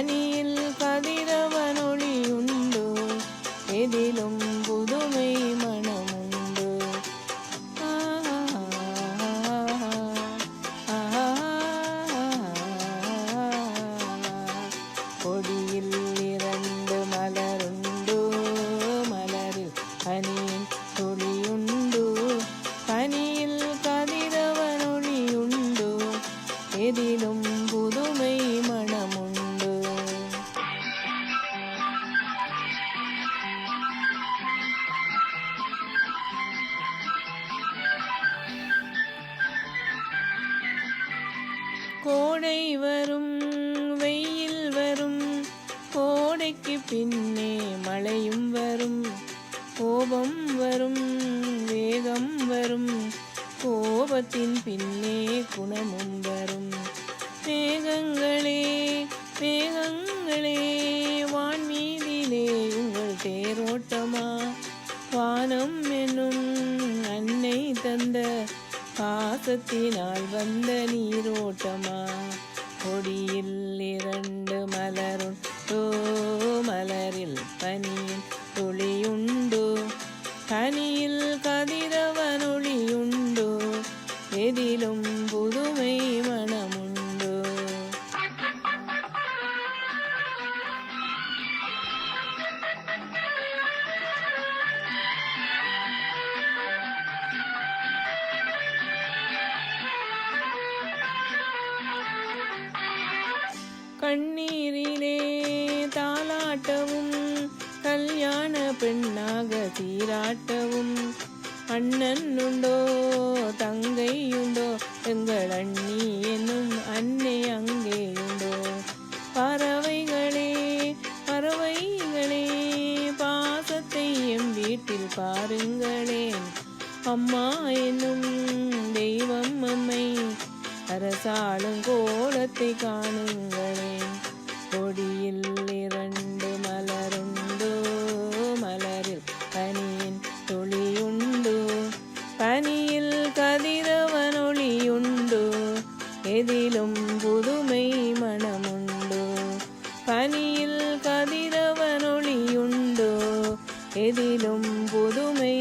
any கோடை வரும் வெயில் வரும் கோடைக்கு பின்னே மழையும் வரும் கோபம் வரும் வேகம் வரும் கோபத்தின் பின்னே குணமும் வரும். மேகங்களே மேகங்களே வான்மீதிலே உங்கள் தேரோட்டமா? வானம் என்னும் அன்னை தந்த பாசத்தினால் வந்த நீரோட்டமா? கொடியில் இரண்டு மலருண்டோ மலரில் பனியின் துளியுண்டு பனியில் கதிரவனொளியுண்டோ எதிலும் புதுமை நீராட்டவும் கல்யாண பெண்ணாக சீராட்டவும். அண்ணன் உண்டோ தங்கை உண்டோ எங்கள் அண்ணி என்னும் அன்னை அங்கே உண்டோ. பறவைகளே பறவைகளே பாசத்தை எம் வீட்டில் பாருங்களேன். அம்மா என்னும் தெய்வம் அம்மை அரசாளும் கோலத்தை காணுங்களேன். கொடியில் கதிரவனொளியுண்டோ எதிலும் புதுமை